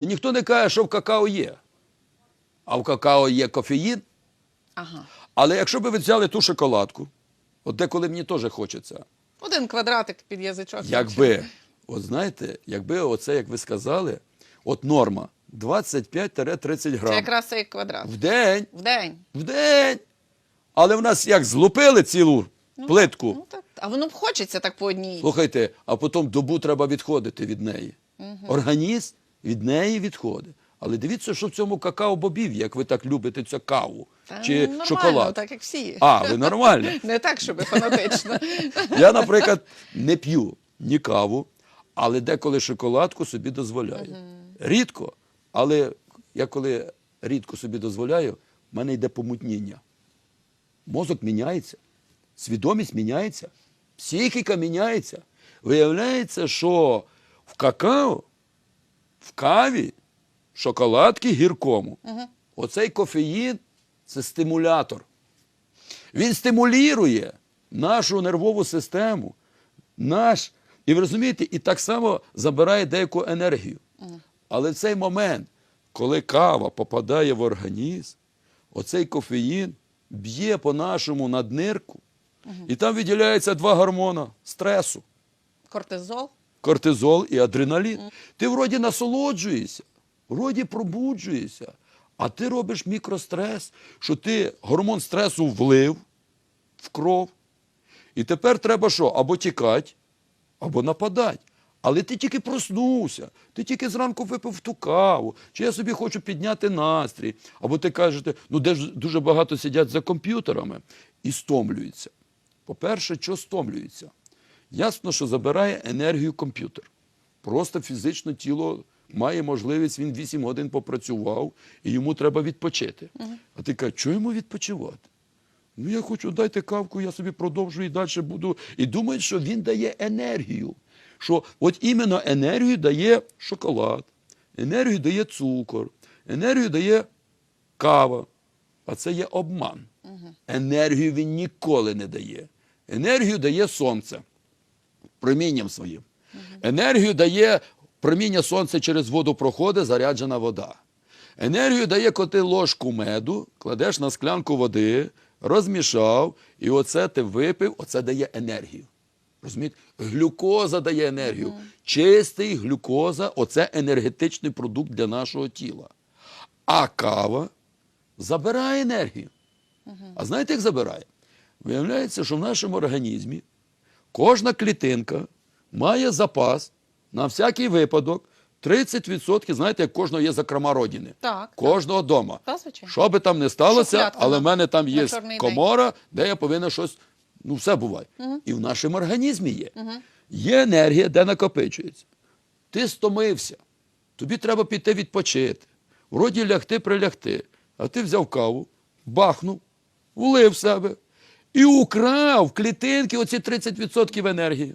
І ніхто не каже, що в какао є. А в какао є кофеїн. Ага. Але якщо б ви взяли ту шоколадку, от деколи мені теж хочеться, Один квадратик під язичок. якби, от знаєте, якби оце, як ви сказали, от норма 25-30 Це грам якраз цей квадрат. в день, В день. в день. Але в нас як злупили цілу плитку. Ну, так. А воно б хочеться так по одній. Слухайте, а потім добу треба відходити від неї. Організм від неї відходить. Але дивіться, що в цьому какао-бобів, як ви так любите цю каву Та чи нормально, шоколад. так як всі. А, ви нормально. Не так, щоб фанатично. Я, наприклад, не п'ю ні каву, але деколи шоколадку собі дозволяю. Рідко, але я коли рідко собі дозволяю, в мене йде помутніння. Мозок міняється, свідомість міняється, психіка міняється. Виявляється, що в какао, в каві, в шоколадці гіркому, оцей кофеїн це стимулятор. Він стимулює нашу нервову систему, наш, і ви розумієте, і так само забирає деяку енергію. Але в цей момент, коли кава попадає в організм, оцей кофеїн б'є по нашому наднирку, і там виділяється два гормони стресу Кортизол. Кортизол і адреналін. Ти вроді насолоджуєшся, вроді пробуджуєшся, а ти робиш мікрострес, що ти гормон стресу влив в кров. І тепер треба що? Або тікати, або нападати. Але ти тільки проснувся, ти тільки зранку випив ту каву, чи я собі хочу підняти настрій. Або ти кажете, ну де ж дуже багато сидять за комп'ютерами і стомлюються. По-перше, що стомлюються? Ясно, що забирає енергію комп'ютер. Просто фізично тіло має можливість, він 8 годин попрацював, і йому треба відпочити. А ти кажеш, що йому відпочивати? Ну, я хочу, дайте кавку, я собі продовжую і далі буду. І думають, що він дає енергію. Що от іменно енергію дає шоколад, енергію дає цукор, енергію дає кава. А це є обман. Енергію він ніколи не дає. Енергію дає сонце промінням своїм. Енергію дає проміння сонця через воду проходить заряджена вода. Енергію дає, коли ти ложку меду, кладеш на склянку води, розмішав, і оце ти випив, оце дає енергію. Розумієте? Глюкоза дає енергію. Чистий глюкоза оце енергетичний продукт для нашого тіла. А кава забирає енергію. А знаєте, як забирає? Виявляється, що в нашому організмі кожна клітинка має запас на всякий випадок 30%, знаєте, як кожного є закрома родини. Так, Кожного дома. Та. Що би там не сталося, але в мене там є комора, де я повинен щось. Ну, все буває. І в нашому організмі є. Є енергія, де накопичується. Ти стомився. Тобі треба піти відпочити. Вроді лягти, прилягти. А ти взяв каву, бахнув, влив себе і украв клітинки оці 30% енергії.